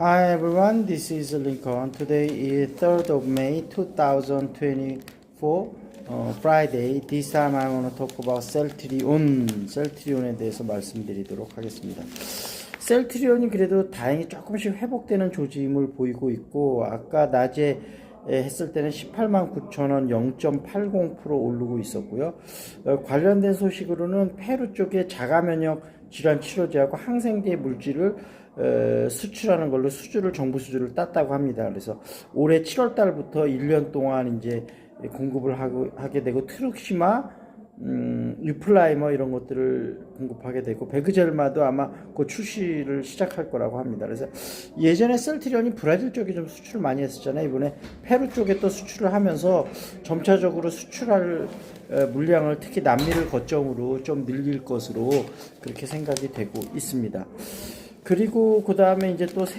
Hi everyone, this is Lincoln. Today is 3rd of May 2024, uh, Friday. This time I want to talk about 셀트리온, 셀트리온에 대해서 말씀드리도록 하겠습니다. 셀트리온이 그래도 다행히 조금씩 회복되는 조짐을 보이고 있고, 아까 낮에 했을 때는 18만 9천 원 0.80% 오르고 있었고요. 어, 관련된 소식으로는 페루 쪽에 자가 면역 질환 치료제하고 항생제 물질을 어, 수출하는 걸로 수주를 정부 수주를 땄다고 합니다. 그래서 올해 7월 달부터 1년 동안 이제 공급을 하고, 하게 되고 트룩시마 음, 유플라이머 이런 것들을 공급하게 되고 베그젤마도 아마 곧 출시를 시작할 거라고 합니다. 그래서 예전에 셀트리온이 브라질 쪽에 좀 수출을 많이 했었잖아요. 이번에 페루 쪽에 또 수출을 하면서 점차적으로 수출할 어, 물량을 특히 남미를 거점으로 좀 늘릴 것으로 그렇게 생각이 되고 있습니다. 그리고 그 다음에 이제 또 새로